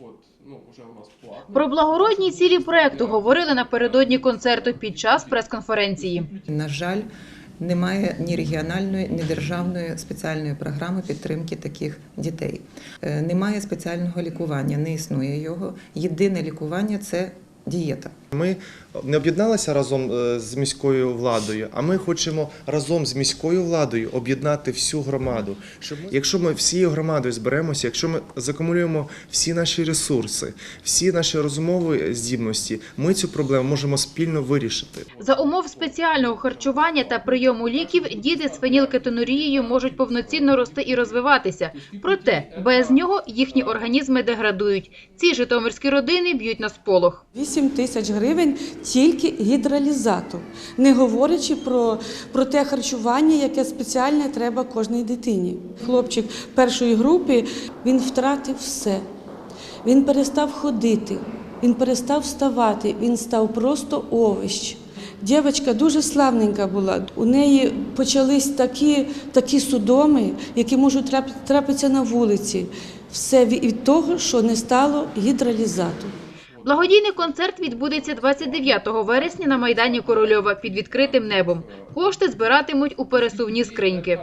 от, ну, вже у нас платно. Про благородні цілі проекту говорили напередодні концерту під час прес-конференції. На жаль, немає ні регіональної, ні державної спеціальної програми підтримки таких дітей. Е, Немає спеціального лікування, не існує його. Єдине лікування це дієта. Ми не об'єдналися разом е, з міською владою, а ми хочемо разом з міською владою об'єднати всю громаду. Щоб ми- якщо ми всією громадою зберемося, якщо ми закумулюємо всі наші ресурси, всі наші розумові здібності, ми цю проблему можемо спільно вирішити. За умов спеціального харчування та прийому ліків діти з фенілкетонурією можуть повноцінно рости і розвиватися. Проте без нього їхні організми деградують. Ці житомирські родини б'ють на сполох. 8 тисяч гривень тільки гідралізатор, не говорячи про, про те харчування, яке спеціальне треба кожній дитині. Хлопчик першої групи він втратив все. Він перестав ходити, він перестав вставати, він став просто овощ. Дівчинка дуже славненька була. У неї почались такі, такі судоми, які можуть трапитися на вулиці. Все від того, що не стало гідралізатору. Благодійний концерт відбудеться 29 вересня на майдані Корольова під відкритим небом. Кошти збиратимуть у пересувні скриньки.